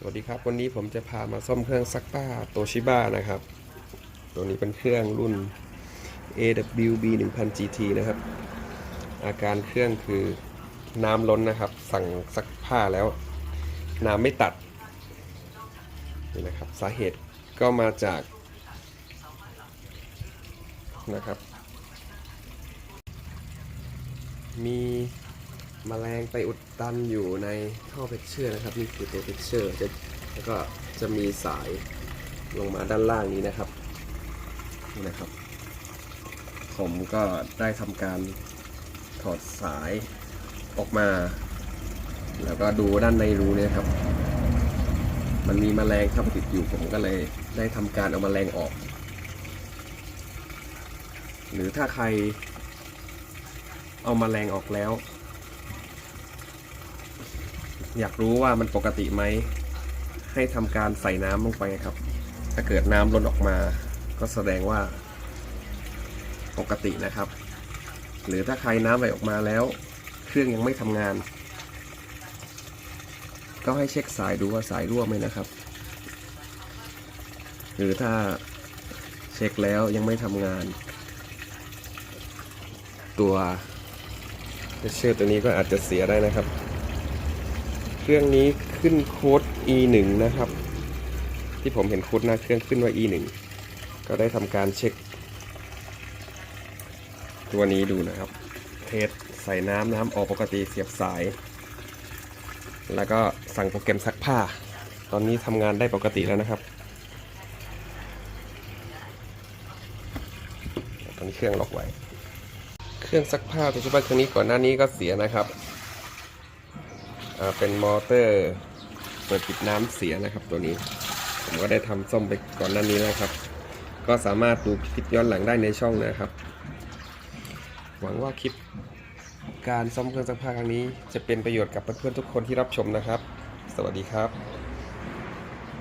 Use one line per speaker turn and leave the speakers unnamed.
สวัสดีครับ วันนี้ผมจะพามาซ่อมเครื่องซักผ้าโตชิบ้านะครับ ตัวนี้เป็นเครื่องรุ่น AWB 1000 GT นะครับ อาการเครื่องคือน้ำล้นนะครับ สั่งซักผ้าแล้ว น้ำไม่ตัดนี่นะครับ สาเหตุก็มาจากนะครับ มี มแมลงไปอุดตันอยู่ในท่อเพชเชอร์นะครับนี่คือตัวเพชเชอร์จะแล้วก็จะมีสายลงมาด้านล่างนี้นะครับนี่นะครับ ผมก็ได้ทำการถอดสายออกมา แล้วก็ดูด้านในรูเนี่ยครับ มันมีแมลงเข้าไปติดอยู่ผมก็เลยได้ทำการเอาแมลงออก หรือถ้าใครเอามาแมลงออกแล้ว อยากรู้ว่ามันปกติไหม ให้ทำการใส่น้ำลงไปครับ ถ้าเกิดน้ำล้นออกมา ก็แสดงว่า ปกตินะครับ หรือถ้าใครน้ำไหลออกมาแล้ว เครื่องยังไม่ทำงาน ก็ให้เช็คสายดูว่าสายรั่วไหมนะครับ หรือถ้าเช็คแล้วยังไม่ทำงาน ตัวเชื่อตัวนี้ก็อาจจะเสียได้นะครับ เครื่องนี้ขึ้นโค้ด E1 นะครับ ที่ผมเห็นโค้ดหน้าเครื่องขึ้นว่า E1 ก็ได้ทำการเช็ค ตัวนี้ดูนะครับ เทสใส่น้ำน้ำออกปกติเสียบสาย แล้วก็สั่งโปรแกรมซักผ้า ตอนนี้ทำงานได้ปกติแล้วนะครับ ตอนนี้เครื่องล็อกไว้ เครื่องซักผ้าตัวชิบ้าเครื่องนี้ก่อนหน้านี้ก็เสียนะครับ เป็นมอเตอร์เปิดปิดน้ำเสียนะครับตัวนี้ ผมก็ได้ทำซ่อมไปก่อนหน้านี้แล้วครับ ก็สามารถดูคลิปย้อนหลังได้ในช่องนะครับ หวังว่าคลิปการซ่อมเครื่องซักผ้าครั้งนี้ จะเป็นประโยชน์กับเพื่อนๆทุกคนที่รับชมนะครับ สวัสดีครับ